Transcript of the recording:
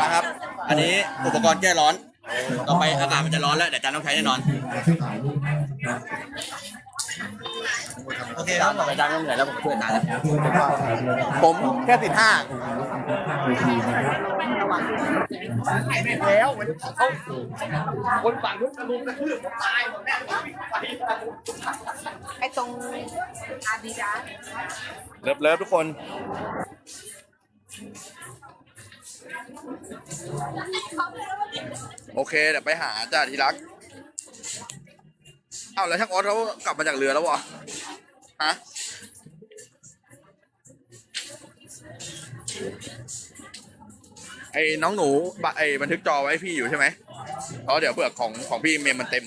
นะครับ อันนี้อุปกรณ์แก้ร้อน ต่อไปอากาศมันจะร้อนแล้วเดี๋ยวอาจารย์ต้องใช้แน่นอนโอเคครับอาจารย์ต้องเหนื่อยแล้วผมช่วยอาจารย์แล้วผมแค่สิบห้าแล้วเขาคนฝั่งนู้นลุมกระทืบผมตายหมดแน่ไอ้ตรงอาดิดาสเลิฟเลิฟทุกคน โอเคเดี๋ยวไปหาจ่าทีรักเอ้าแล้วช่างออสเขากลับมาจากเรือแล้ววะฮะไอ้น้องหนูบะไอ้บันทึกจอไว้พี่อยู่ใช่ไหมเพราะเดี๋ยวเผื่อของของพี่เมมมันเต็ม